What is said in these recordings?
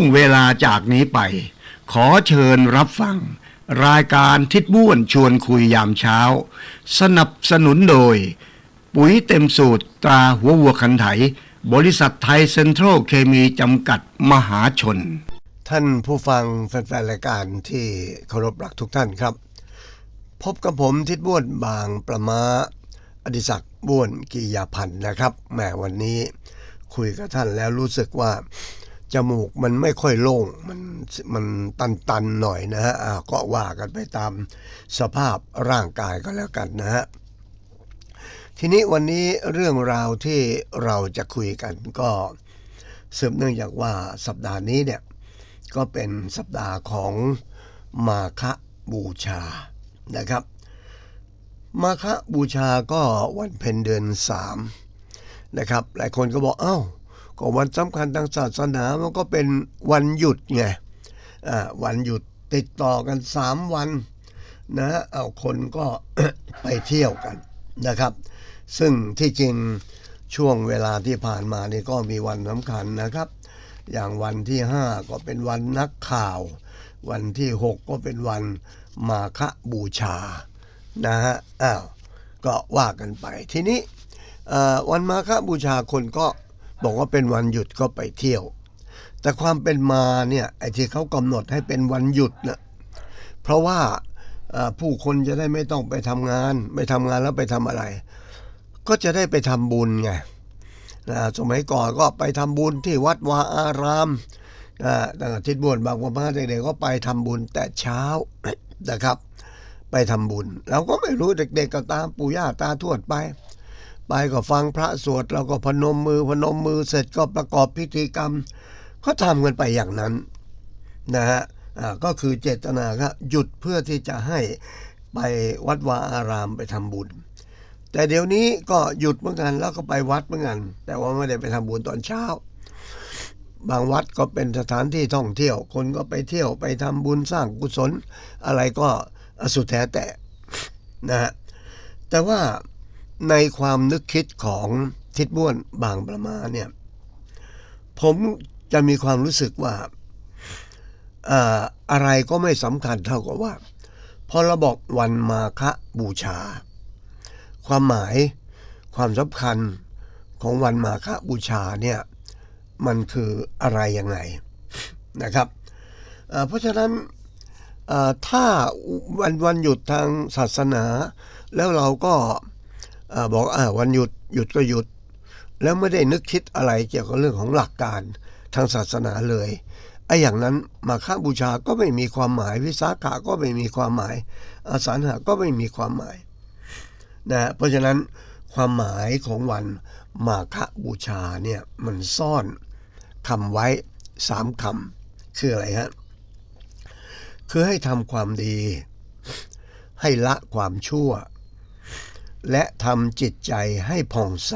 งเวลาจากนี้ไป ขอเชิญรับฟัง รายการทิดบ้วนชวนคุยยามเช้า สนับสนุนโดย ปุ๋ยเต็มสูตรตราหัววัวคันไถ บริษัทไทยเซ็นทรัลเคมีจำกัดมหาชน ท่านผู้ฟังแฟนๆรายการที่เคารพรักทุกท่านครับ พบกับผมทิดบ้วนบางประมาอดิศักดิ์บ้วนกียาพันธ์นะครับแหมวันนี้คุยกับท่านแล้วรู้สึกว่า จมูกมันไม่ค่อยโล่งมันมันตันๆหน่อยนะฮะก็ว่ากันไปตามสภาพร่างกายก็แล้วกันนะฮะทีนี้วันนี้เรื่องราวที่เราจะคุยกันก็สืบเนื่องจากว่าสัปดาห์นี้เนี่ยก็เป็นสัปดาห์ของมาฆบูชานะครับ มาฆบูชาก็วันเพ็ญเดือนสามนะครับ หลายคนก็บอกเอ้า ก็วันสำคัญทางศาสนามันก็เป็นวันหยุดไงอ่าวันหยุดติดต่อกันสามวันนะเอาคนก็ไปเที่ยวกันนะครับ ซึ่งที่จริงช่วงเวลาที่ผ่านมานี่ก็มีวันสำคัญนะครับ อย่างวันที่ 5 ก็เป็นวันนักข่าว วันที่ 6 ก็เป็นวันมาฆบูชานะฮะอ้าวก็ว่ากันไปทีนี้อ่อวันมาฆบูชาคนก็ บอกว่าเป็นวันหยุดก็ไปเที่ยว แต่ความเป็นมาเนี่ยไอ้ที่เขากำหนดให้เป็นวันหยุดนะเพราะว่าผู้คนจะได้ไม่ต้องไปทำงาน ไม่ทำงานแล้วไปทำอะไร ก็จะได้ไปทำบุญไงนะสมัยก่อนก็ไปทำบุญที่วัดวาอารามตั้งแต่ทิศบวนบางวันพระเด็กๆก็ไปทำบุญแต่เช้านะครับ ไปทำบุญ เราก็ไม่รู้เด็กๆก็ตามปู่ย่าตาทวดไป ไปก็ฟังพระสวดเราก็พนมมือพนมมือเสร็จก็ประกอบพิธีกรรมเขาทำกันไปอย่างนั้นนะฮะก็คือเจตนาครับหยุดเพื่อที่จะให้ไปวัดวาอารามไปทำบุญ แต่เดี๋ยวนี้ก็หยุดเหมือนกันแล้วก็ไปวัดเหมือนกัน แต่ว่าไม่ได้ไปทำบุญตอนเช้า บางวัดก็เป็นสถานที่ท่องเที่ยว คนก็ไปเที่ยวไปทำบุญสร้างกุศล อะไรก็สุดแท้แต่นะฮะแต่ว่า ในความนึกคิดของทิดบ้วนบางประมาเนี่ยผมจะมีความรู้สึกว่าอ่าอะไรก็ไม่สำคัญเท่ากับว่า พอเราบอกวันมาฆบูชา ความหมายความสำคัญของวันมาฆบูชาเนี่ยมันคืออะไรยังไงนะครับเพราะฉะนั้นถ้าวันวันหยุดทางศาสนา แล้วเราก็ อบอกอ่าวันหยุดหยุดก็หยุด แล้วไม่ได้นึกคิดอะไรเกี่ยวกับเรื่องของหลักการทางศาสนาเลยไอ้อย่างนั้นมาฆบูชาก็ไม่มีความหมาย วิสาขะก็ไม่มีความหมาย อาสาฬหะก็ไม่มีความหมายนะเพราะฉะนั้นความหมายของวันมาฆบูชาเนี่ยมันซ่อนคำไว้สามคำคืออะไรฮะคือให้ทำความดี ให้ละความชั่ว และทำจิตใจให้ผ่องใส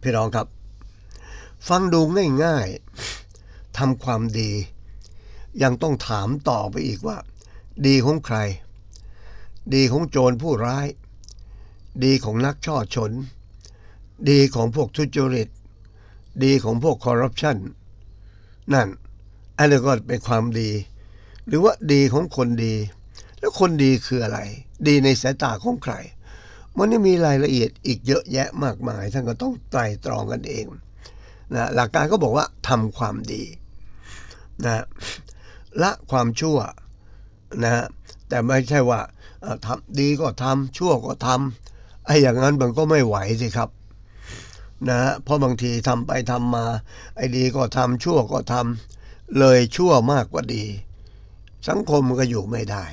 พี่น้องครับ ฟังดูง่ายๆทำความดี ยังต้องถามต่อไปอีกว่า ดีของใคร ดีของโจรผู้ร้าย ดีของนักช่อชน ดีของพวกทุจริต ดีของพวกคอร์รัปชันนั่นอันนี้ก็เป็นความดี หรือว่าดีของคนดี แล้วคนดีคืออะไร ดีในสายตาของใคร มันยังมีรายละเอียดอีกเยอะแยะมากมาย ท่านก็ต้องไตรตรองกันเองนะหลักการก็บอกว่าทำความดีนะละความชั่วนะแต่ไม่ใช่ว่าทำดีก็ทำชั่วก็ทำไอ้อย่างนั้นมันก็ไม่ไหวสิครับนะเพราะบางทีทำไปทำมา ไอ้ดีก็ทำชั่วก็ทำเลยชั่วมากกว่าดี สังคมมันก็อยู่ไม่ได้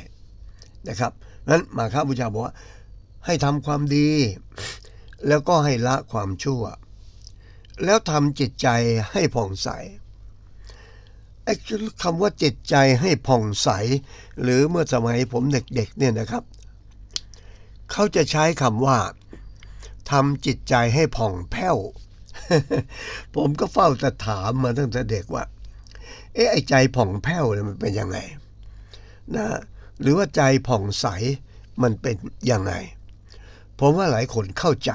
นะครับนั้นมาค้าบูชาบอกว่า ให้ทำความดี แล้วก็ให้ละความชั่ว แล้วทำจิตใจให้ผ่องใสไอ้คำว่าจิตใจให้ผ่องใส หรือเมื่อสมัยผมเด็กๆเนี่ยนะครับ เขาจะใช้คำว่าทำจิตใจให้ผ่องแผ้ว ผมก็เฝ้าจะถามมาตั้งแต่เด็กว่า เอ๊ะไอ้ใจผ่องแผ้วเนี่ยมันเป็นยังไงนะหรือว่าใจผ่องใสมันเป็นยังไง ผมว่าหลายคนเข้าใจ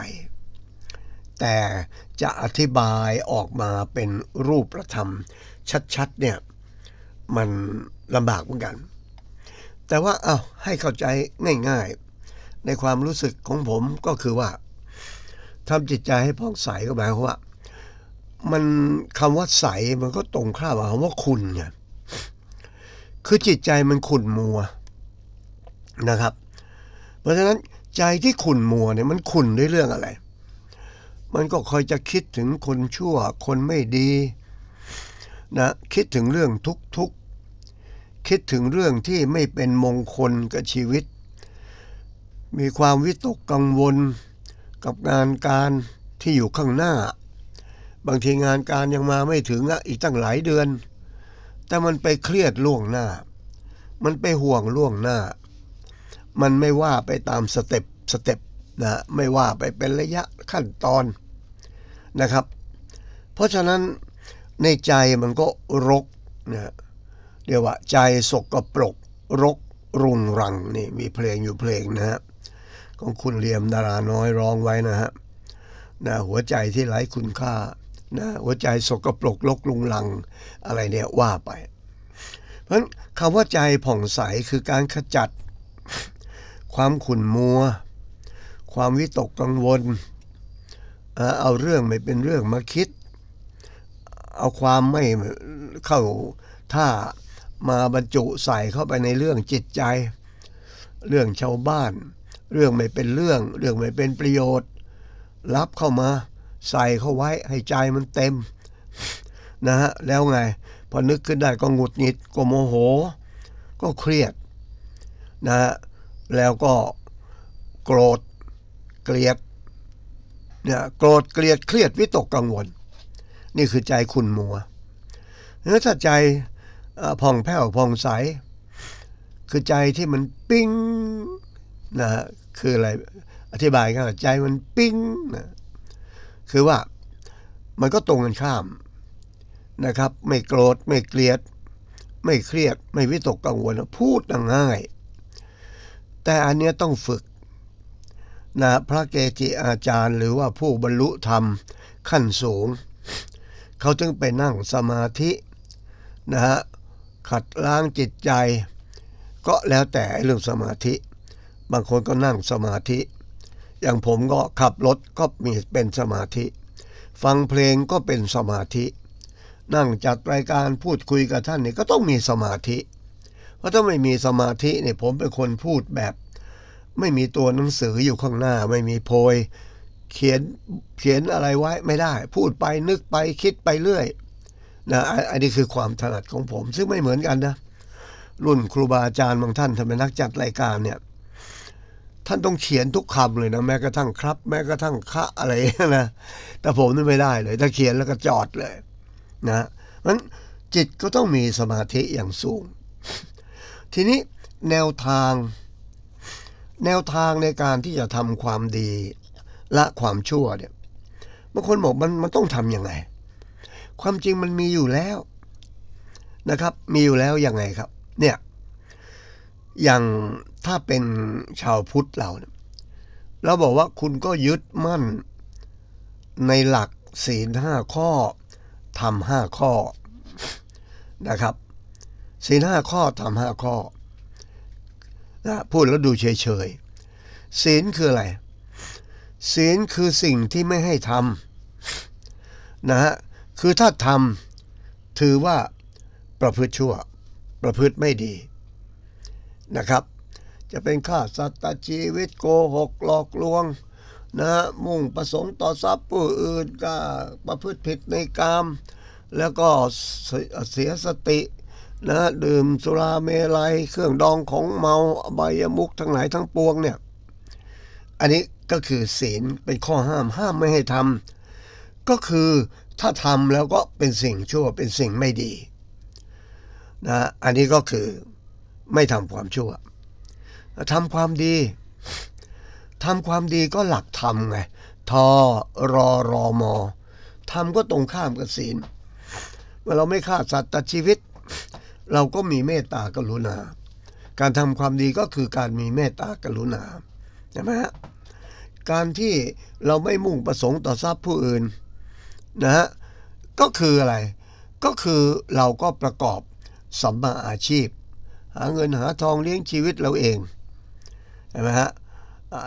แต่จะอธิบายออกมาเป็นรูปธรรม ชัดๆเนี่ยมันลำบากเหมือนกัน แต่ว่าเอาให้เข้าใจง่ายๆ ในความรู้สึกของผมก็คือว่าทำจิตใจให้ผ่องใสก็หมายความว่า มันคำว่าใสมันก็ตรงข้ามกับคำว่าคุณไงคือจิตใจมันขุ่นมัวนะครับ เพราะฉะนั้น ใจที่ขุ่นมัวเนี่ยมันขุ่นด้วยเรื่องอะไร มันก็คอยจะคิดถึงคนชั่ว คนไม่ดีนะคิดถึงเรื่องทุกๆ คิดถึงเรื่องที่ไม่เป็นมงคลกับชีวิต มีความวิตกกังวลกับงานการที่อยู่ข้างหน้า บางทีงานการยังมาไม่ถึงอะอีกตั้งหลายเดือน แต่มันไปเครียดล่วงหน้า มันไปห่วงล่วงหน้า มันไม่ว่าไปตามสเต็ปสเต็ปนะไม่ว่าไปเป็นระยะขั้นตอนนะครับ เพราะฉะนั้นในใจมันก็รกนะเรียกว่าใจสกปรกรกรุงรังนี่มีเพลงอยู่เพลงนะฮะของคุณเลียมดาราน้อยร้องไว้นะฮะนะหัวใจที่ไร้คุณค่านะหัวใจสกปรกรกรุงรังอะไรเนี่ยว่าไป เพราะฉะนั้นคำว่าใจผ่องใสคือการขจัด ความขุ่นมัว ความวิตกกังวล เอาเรื่องไม่เป็นเรื่องมาคิด เอาความไม่เข้าถ้ามาบรรจุใส่เข้าไปในเรื่องจิตใจ เรื่องชาวบ้าน เรื่องไม่เป็นเรื่อง เรื่องไม่เป็นประโยชน์ รับเข้ามาใส่เข้าไว้ให้ใจมันเต็มนะฮะแล้วไง พอนึกขึ้นได้ก็หงุดหงิดก็โมโห ก็เครียดนะฮะ แล้วก็โกรธเกลียดเนี่ยโกรธเกลียดเครียดวิตกกังวล นี่คือใจขุ่นมัวแล้วถ้าใจผ่องแผ้วผ่องใส คือใจที่มันปิ้งนะฮะคืออะไรอธิบายกันใจมันปิ้งนะคือว่ามันก็ตรงกันข้ามนะครับ ไม่โกรธไม่เกลียด ไม่เครียดไม่วิตกกังวลพูดง่าย แต่อันเนี้ยต้องฝึกนะพระเกจิอาจารย์หรือว่าผู้บรรลุธรรมขั้นสูง เขาจึงไปนั่งสมาธินะฮะขัดล้างจิตใจ ก็แล้วแต่เรื่องสมาธิ บางคนก็นั่งสมาธิ อย่างผมก็ขับรถก็มีเป็นสมาธิ ฟังเพลงก็เป็นสมาธิ นั่งจัดรายการพูดคุยกับท่านนี่ก็ต้องมีสมาธิ ราะถ้าไม่มีสมาธิเนี่ยผมเป็นคนพูดแบบ ไม่มีตัวหนังสืออยู่ข้างหน้า ไม่มีโพย เขียนเขียนอะไรไว้ไม่ได้ พูดไปนึกไปคิดไปเรื่อยนะอันอันนี้คือความถนัดของผม ซึ่งไม่เหมือนกันนะ รุ่นครูบาอาจารย์บางท่านทำเป็นนักจัดรายการเนี่ย ท่านต้องเขียนทุกคำเลยนะแม้กระทั่งครับ แม้กระทั่งคะอะไรนะแต่ผมนี่ไม่ได้เลย ถ้าเขียนแล้วก็จอดเลย นะมันจิตก็ต้องมีสมาธิอย่างสูง ทีนี้แนวทาง แนวทางในการที่จะทำความดีละความชั่วเนี่ยบางคนบอกมันมันต้องทำยังไง ความจริงมันมีอยู่แล้วนะครับ มีอยู่แล้วยังไงครับ เนี่ยอย่างถ้าเป็นชาวพุทธเราเนี่ยเราบอกว่าคุณก็ยึดมั่นในหลักศีลห้าข้อทำห้าข้อนะครับ ศีลห้าข้อทำห้าข้อนะพูดแล้วดูเฉยๆศีลคืออะไร ศีลคือสิ่งที่ไม่ให้ทำนะฮะคือถ้าทำถือว่าประพฤติชั่ว ประพฤติไม่ดีนะครับ จะเป็นฆ่าสัตว์ตัดชีวิตโกหกหลอกลวงนะฮะมุ่งประสงค์ต่อทรัพย์ผู้อื่นก็ประพฤติผิดในกาม แล้วก็เสียสติ นะดื่มสุราเมลัยเครื่องดองของเมาอบายมุกทั้งหลายทั้งปวงเนี่ย อันนี้ก็คือศีลเป็นข้อห้ามห้ามไม่ให้ทำก็คือถ้าทำแล้วก็เป็นสิ่งชั่วเป็นสิ่งไม่ดีนะอันนี้ก็คือไม่ทำความชั่วทำความดีทำความดีก็หลักธรรมไงทอรอรอมอทำก็ตรงข้ามกับศีลเมื่อเราไม่ฆ่าสัตว์ตัดชีวิต เราก็มีเมตตากรุณา การทำความดีก็คือการมีเมตตากรุณาใช่ไหมฮะการที่เราไม่มุ่งประสงค์ต่อทรัพย์ผู้อื่นนะฮะก็คืออะไร ก็คือเราก็ประกอบสัมมาอาชีพ หาเงินหาทองเลี้ยงชีวิตเราเองเห็นไหมฮะ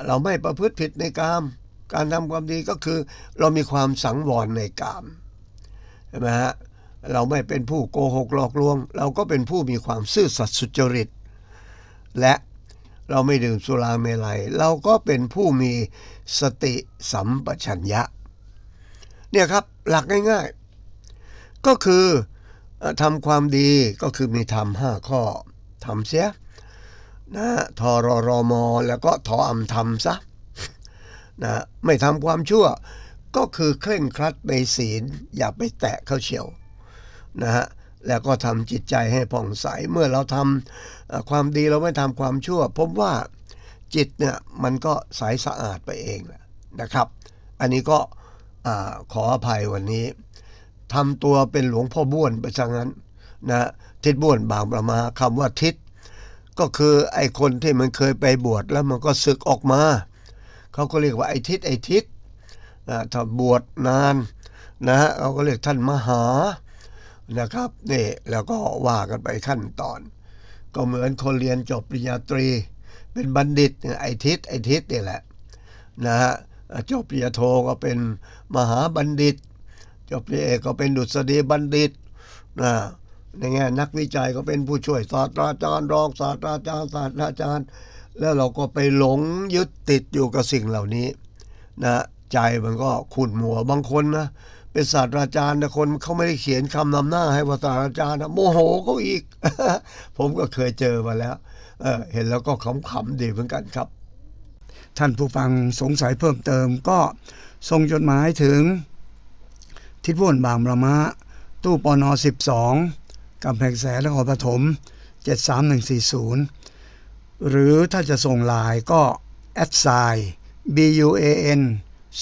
เราไม่ประพฤติผิดในกาม การทำความดีก็คือเรามีความสังวรในกามเห็นไหมฮะ เราไม่เป็นผู้โกหกหลอกลวง เราก็เป็นผู้มีความซื่อสัตย์สุจริต และเราไม่ดื่มสุราเมลัย เราก็เป็นผู้มีสติสัมปชัญญะ เนี่ยครับหลักง่ายๆ ก็คือทำความดีก็คือมีธรรมห้าข้อทำเสียนะทอรอรอมอแล้วก็ทออำทำซะนะไม่ทำความชั่วก็คือเคร่งครัดในศีลอย่าไปแตะเข้าเฉียว นะฮะแล้วก็ทำจิตใจให้ผ่องใสเมื่อเราทำความดีเราไม่ทำความชั่วผมว่าจิตเนี่ยมันก็ใสสะอาดไปเองแหละนะครับ อันนี้ก็ขออภัยวันนี้ทำตัวเป็นหลวงพ่อบ้วนไปซะงั้นนะทิศบ้วนบางประมาคำว่าทิศก็คือไอ้คนที่มันเคยไปบวชแล้วมันก็ศึกออกมาเขาก็เรียกว่าไอ้ทิศไอ้ทิศถ้าบวชนานนะฮะเขาก็เรียกท่านมหา นะครับนี่แล้วก็ว่ากันไปขั้นตอน ก็เหมือนคนเรียนจบปริญญาตรี เป็นบัณฑิตเนี่ยไอทิศไอทิศนี่แหละนะฮะจบปริญญาโทก็เป็นมหาบัณฑิต จบปริญญาเอกก็เป็นดุษฎีบัณฑิตนะในแง่นักวิจัยก็เป็นผู้ช่วยศาสตราจารย์รองศาสตราจารย์ศาสตราจารย์ แล้วเราก็ไปหลงยึดติดอยู่กับสิ่งเหล่านี้นะใจมันก็ขุ่นมัวบางคนนะ เป็นศาสตราจารย์นะคนเขาไม่ได้เขียนคำนำหน้าให้วาศาสตราจารย์นะโมโหเขาอีก ผมก็เคยเจอมาแล้วเเห็นแล้วก็ขำๆดีเหมือนกันครับ ท่านผู้ฟังสงสัยเพิ่มเติมก็ส่งจดหมายถึง ทิศวุ่นบางประมะ ตู้ปอนอ12กำแพงแสนนครปฐม73140 หรือถ้าจะส่งลายก็แอดไซน์ B U A N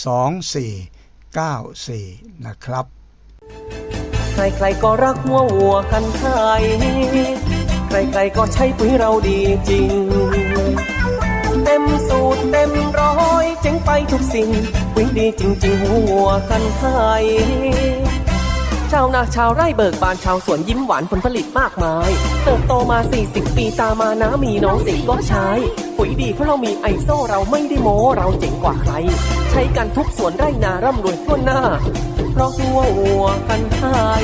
2 4 94 นะครับ ใครๆก็รักหัววัวกันไทยใครๆก็ใช้ปุ๋ยเราดีจริง เต็มสูตรเต็มร้อยเจ๋งไปทุกสิ่งปุ๋ยดีจริงๆหัววัวกันไทยชาวนาชาวไร่เบิกบานชาวสวนยิ้มหวานผลผลิตมากมาย เติบโตมา 40 ปีตามานะมีน้องสิก็ใช้ ปุ๋ยดีเพราะเรามีไอโซเราไม่ได้โม้เราเจ๋งกว่าใคร ใช้กันทุกสวนไร่นาร่ำรวยทั่วหน้า เพราะตัววัวกันไทย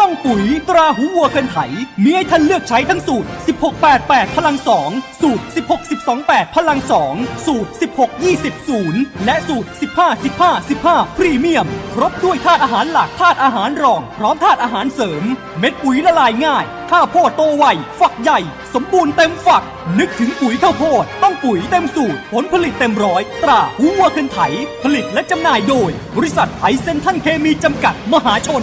ต้องปุ๋ย ตราหูวัวกันไถ มีให้ท่านเลือกใช้ทั้งสูตร 1688 พลัง 2 สูตร 16 12 8 พลัง 2 สูตร 16 20 0 และสูตร 15 15 15 พรีเมียม ครบด้วยธาตุอาหารหลักธาตุอาหารรอง พร้อมธาตุอาหารเสริม เม็ดปุ๋ยละลายง่ายข้าวโพดโตไวฝักใหญ่ สมบูรณ์เต็มฝัก นึกถึงปุ๋ยข้าวโพด ต้องปุ๋ยเต็มสูตร ผลผลิตเต็มร้อย ตราหูวัวคันไถ ผลิตและจำหน่ายโดย บริษัทไอเซนทันเคมีจำกัดมหาชน